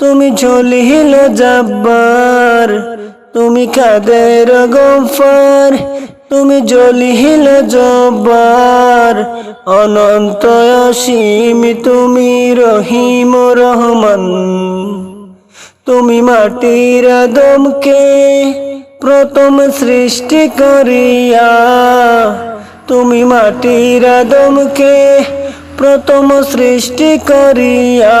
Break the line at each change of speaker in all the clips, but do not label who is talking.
তুমি ঝলিল জব্বার, তুমি কাদের গফার, তুমি জ্বলিল জব্বার। অনন্ত অসীম তুমি রহিম রহমান, তুমি মাটির দমকে প্রথম সৃষ্টি করিয়া তুমি মাটির দমকে প্রথম সৃষ্টি করিয়া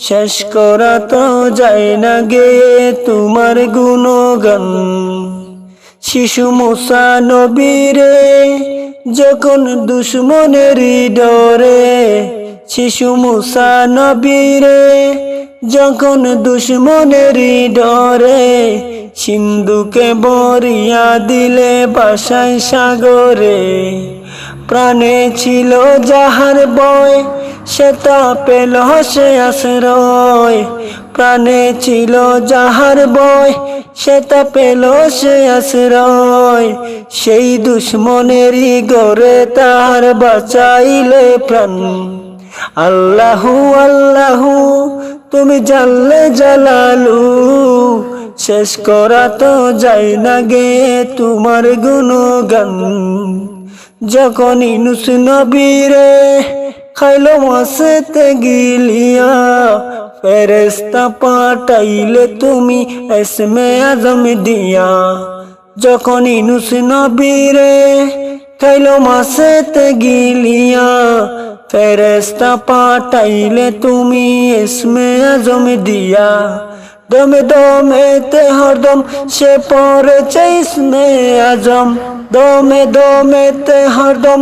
শেষ করা তো যায় না গে তোমার গুণগান। শিশু মুসা নবীরে, যখন দুশ্মনের ডরে, শিশু মুসা নবীরে, যখন দুশ্মনের ডরে, সিন্ধুকে বরিয়া দিলে বাসায় সাগরে, প্রাণে ছিল যাহার বয় সেটা পেল সে আশ্রয়, প্রাণে ছিল যাহার বয় সেটা পেল সে আশ্রয়। সেই দুশ্মনেরই গড়ে তার বাঁচাইলে প্রাণ। আল্লাহু আল্লাহু, তুমি জানলে জালালু, শেষ করা তো যাই না গে তোমার গুণগান। যখন ইনুস নবীরে খাইলো মাসেতে গিলিয়া ফেরেস্তা পাঠাইলে তুমি এসমে আজম দিয়া। যখন ইনুস নবীরে খাইলো মাসেতে গিলিয়া ফেরেস্তা পাঠাইলে তুমি এসমে আজম দিয়া। দমে দমেতে হরদম সে পড়েছে ইসমে আজম। দমে দমেতে হরদম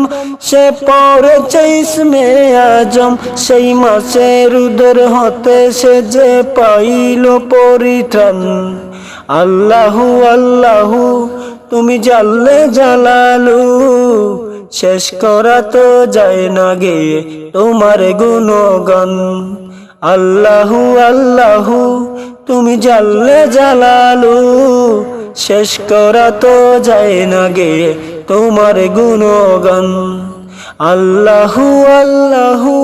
সে পড়েছে ইসমে আজম। সেই মাসের উদর হতে সে যে পাইল পরিত্রাণ আল্লাহু আল্লাহু, তুমি জানলে জালালু। শেষ করা তো যায় না গে তোমার গুণগান। আল্লাহু আল্লাহু তুমি জানলে জালালু, শেষ করা তো যায় না গে তোমার গুণগান। আল্লাহু আল্লাহু।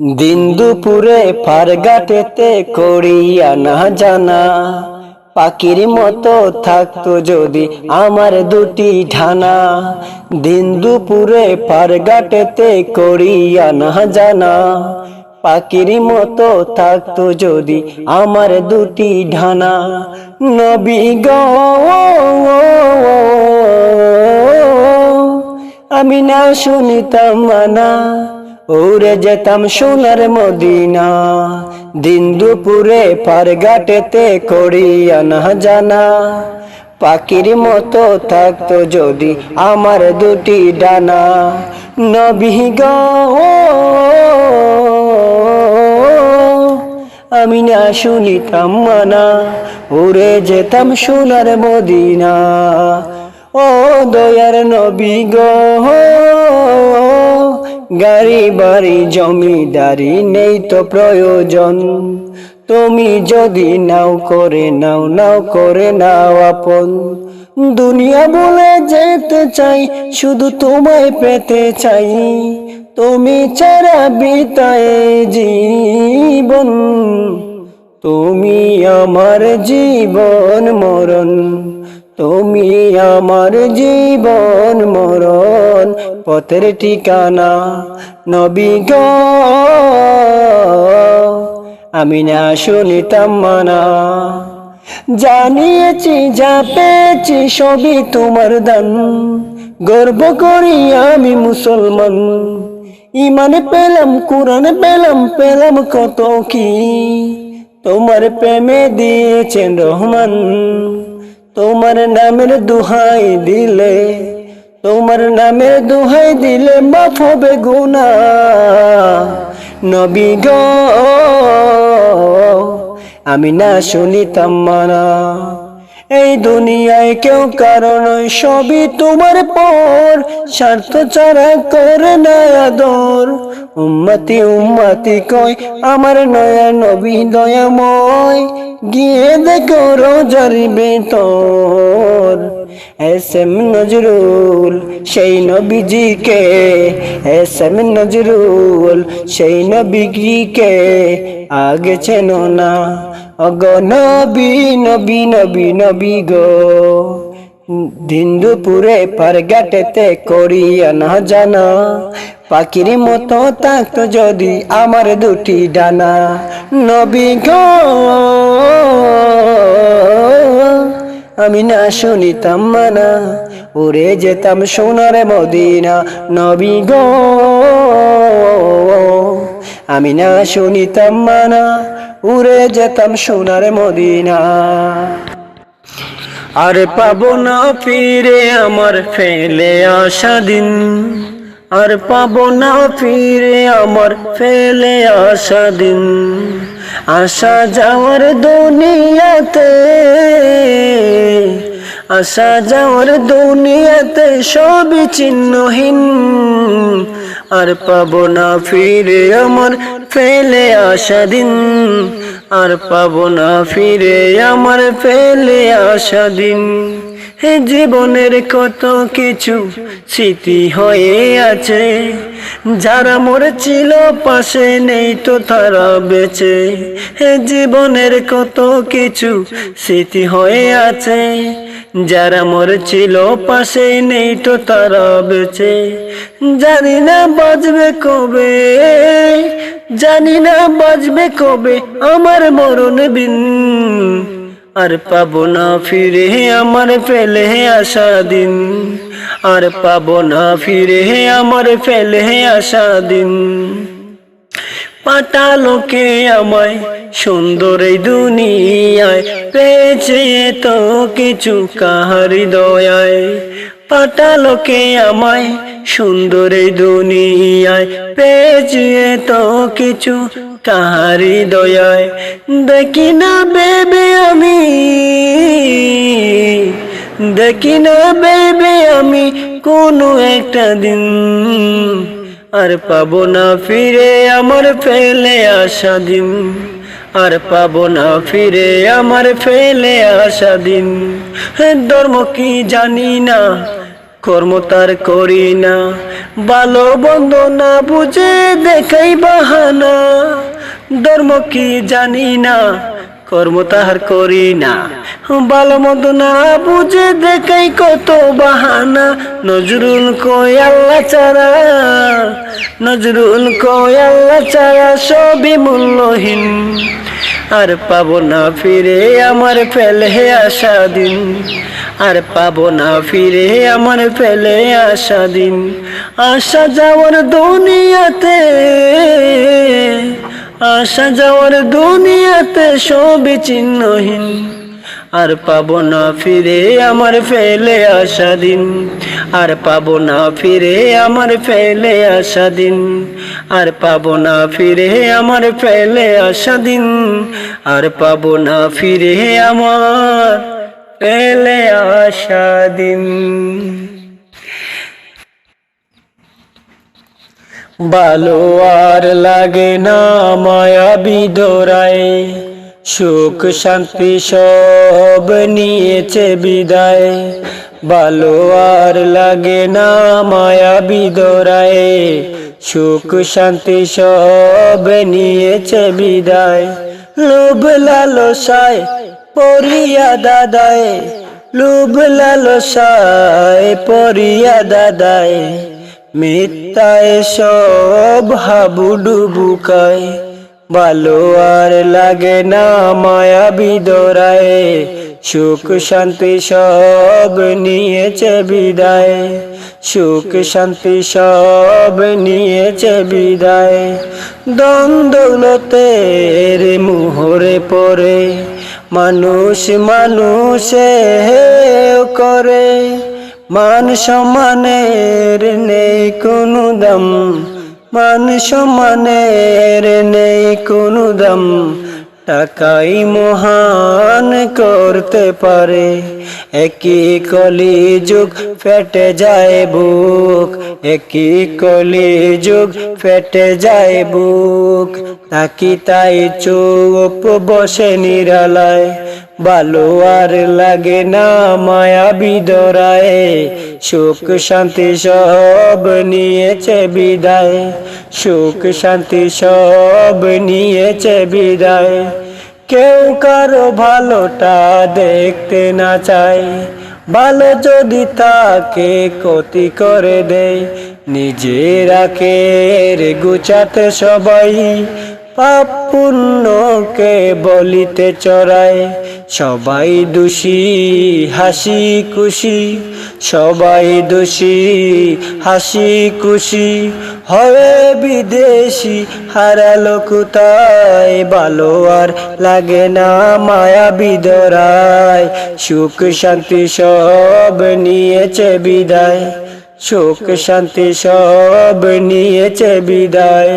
দিন দুপুরে ফারগাটেতে করিয়া না জানা পাখির মতো থাকতো যদি আমার দুটি ঢানা। দিন দুপুরে ফারগাটেতে করিয়া না জানা। পাখির মতো থাকতো যদি আমার দুটি ঢানা। নবী গ, আমি না শুনিতাম মানা। উড়ে যেতাম সোনার মদিনা। দিন দুপুরে পারগাটেতে করিয়া না জানা। পাখির মতো থাকতো যদি আমার দুটি ডানা। নবী গ আমি না শুনিতাম মানা। উড়ে যেতাম সোনার মদিনা। ও দয়ার নবী গো, গাড়ি বাড়ি জমিদারি নেই তো প্রয়োজন। তুমি যদি নাও করে নাও নাও করে নাও আপন। দুনিয়া বলে যেতে চাই, শুধু তোমায় পেতে চাই। তুমি ছাড়া বিতায় জীবন, তুমি আমার জীবন মরণ। তুমি আমার জীবন মরণ পথের ঠিকানা নবী গো। আমি না শুনিতাম মানা। জানিয়েছি যা পেয়েছি সবই তোমার দান। গর্ব করি আমি মুসলমান। ইমান পেলাম, কোরআন পেলাম পেলাম কত কি? তোমার প্রেমে দিয়েছেন রহমান। তোমার নামের দুহাই দিলে, তোমার নামের দুহাই দিলে মাফ হবে গুনা নবী গো, আমি না শুনিতাম মানা। এই দুনিয়ায় কেউ কারণ সবই তোমার পর। স্বার্থ ছাড়া করে না আদর। উম্মতি উম্মতি কয় আমার নয়া নবী দয়াময়। গিয়ে দেখো রোজার বেতর এস এম নজরুল, সেই নবীজিকে এস এম নজরুল, সেই নবীজিকে, আগে চেনো না। অগ নবী নবী নবী নবী গো। দিন দুপুরে পারগাটেতে করিয়া না জানা। পাখির মতো থাকতো যদি আমার দুটি ডানা। নবী গো। আমি না শুনিতাম মানা, উড়ে যেতাম সোনার মদিনা, নবী গো। আমি না শুনিতাম মানা, উড়ে যেতাম সোনার মদিনা। আর পাবো না ফিরে আমার ফেলে আসা দিন, আর পাবো না ফিরে আমার ফেলে আসা দিন। আসা যাওয়ার দুনিয়াতে আসা যাওয়ার দুনিয়াতে সবই চিহ্নহীন। আর পাবো না ফিরে আমার ফেলে আসা দিন। আর পাবো না ফিরে আমার ফেলে আসা দিন। জীবনের কত কিছু স্মৃতি হয়ে আছে। যারা মরেছিল, পাশে নেই তো তারা বেঁচে। হে জীবনের কত কিছু স্মৃতি হয়ে আছে। যারা মরেছিল, পাশে নেই তো তারা বেঁচে। জানি না বাজবে কবে, জানি না বাজবে কবে আমার মরণ বিন আর পাবো না ফিরে আমার ফেলে আসা দিন। আর পাবো না ফিরে আমার ফেলে আসা দিন। পাটালোকে আমায় সুন্দর এই দুনিয়ায়, পেয়েছে তো কিছু কাহারি দয়ায়। পাটালোকে আমায় সুন্দর এই দুনিয়ায়, পেয়েছে তো কিছু কাহারি দয়ায়, দেখি না বেবে আমি। দেখি না বেবে আমি কোনো একটা দিন। আর পাবো না ফিরে আমার ফেলে আসা দিন। আর পাবো না ফিরে আমার ফেলে আসা দিন। ধর্ম কি জানি না, কর্ম তার করি না। ভালো বন্ধ না বুঝে দেখাই বাহানা। ধর্ম কি জানি না, কর্ম তাহার করি না। ভালো মন্দ না বুঝে দেখাই কত বাহানা, নজরুল কই আল্লাহ চারা নজরুল কই আল্লাহ চারা সবই মূল্যহীন। আর পাবো না ফিরে আমার ফেলে আসা দিন, আর পাবো না ফিরে আমার ফেলে আসা দিন। আসা যাওয়ার দুনিয়াতে আসা যাওয়ার দুনিয়াতে সবই চিহ্নহীন। আর পাবো না ফিরে আমার ফেলে আসা দিন। আর পাবো না ফিরে আমার ফেলে আসা দিন। আর পাবো না ফিরে আমার ফেলে আসা দিন। আর পাবো না ফিরে আমার ফেলে আসা দিন। ভালো আর লাগে না মায়া বিদোরায়। সুখ, শান্তি সব নিয়েছে বিদায়। ভালো আর লাগে না মায়া বিদোরায়। সুখ, শান্তি সব নিয়েছে বিদায়। লোভ, লালসায় পরিয়া দাদায়। লোভ, লালসায় পরিয়া দাদায়। মিথ্যায় সব হাবুডুবুকায় ভালো আর লাগে না মায়া বিদরায় সুখ শান্তি সব নিয়েছে বিদায়। সুখ শান্তি সব নিয়েছে বিদায়। দ্বন্দ্বলতের মুহরে পরে মানুষ মানুষে করে। মান সমানের নেই কোনো দাম। মান সমানের নেই কোনো দাম। টাকাই মহান করতে পারে। একই কলি যুগ ফেটে যায় বুক। একই কলি যুগ ফেটে যায় বুক। তাকি তাই চুপ বসে নিরালায়। ভালো আর লাগে না মায়া বিদরায় সুখ শান্তি সব নিয়েছে বিদায়, সুখ শান্তি সব নিয়েছে বিদায়। কেউ কারও ভালোটা দেখতে না চায়, ভালো যদি তাকে ক্ষতি করে দেয়। নিজেরাকে গুছাতে সবাই, পাপ পুণ্যকে বলিতে চড়ায় সবাই দোষী, হাসি খুশি। সবাই দোষী, হাসি খুশি। হবে বিদেশি, হারালো কোথায়? ভালো আর লাগে না মায়া বিদরায় সুখ শান্তি সব নিয়েছে বিদায়। সুখ শান্তি সব নিয়েছে বিদায়।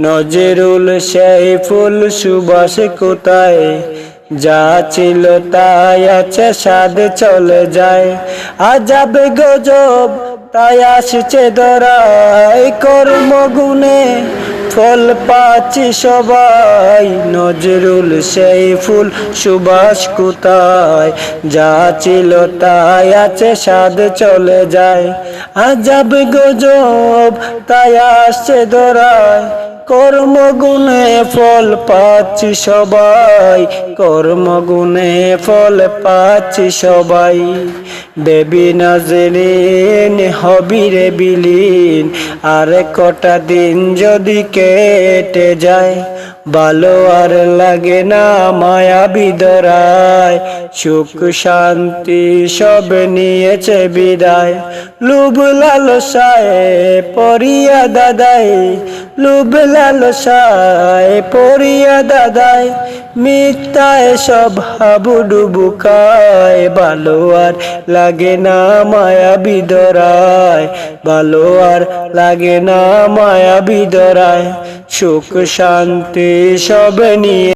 নজরুল সেই ফুল সুবাস কোথায়? যা ছিল তাই আছে সাদ চলে যায়। আজাব গজব, তাই আসছে দরাই কর্ম গুণে ফল পাচ্ছি সবাই। নজরুল সেই ফুল সুবাস কোথায়? যা ছিল তাই আছে সাদ চলে যায়। আজাব গজব, তাই আসছে দরায় কর্মগুণে ফল পাচ্ছি সবাই কর্মগুণে ফল পাচ্ছি সবাই। বেবি নাজরিন হবিরে বিলীন, আর কটা দিন যদি কেটে যায় ভালো আর লাগে না মায়া বিদরায় সুখ, শান্তি সব নিয়েছে বিদায়। লুব লালসায় পরিয়া দাদাই, লুব লালসায় পরিয়া দাদাই। মিথ্যায় সব হাবুডুবুকায় ভালো আর লাগে না মায়া বিদরায় ভালো আর লাগে না মায়া বিদরায় সুখ, শান্তি সব নিয়ে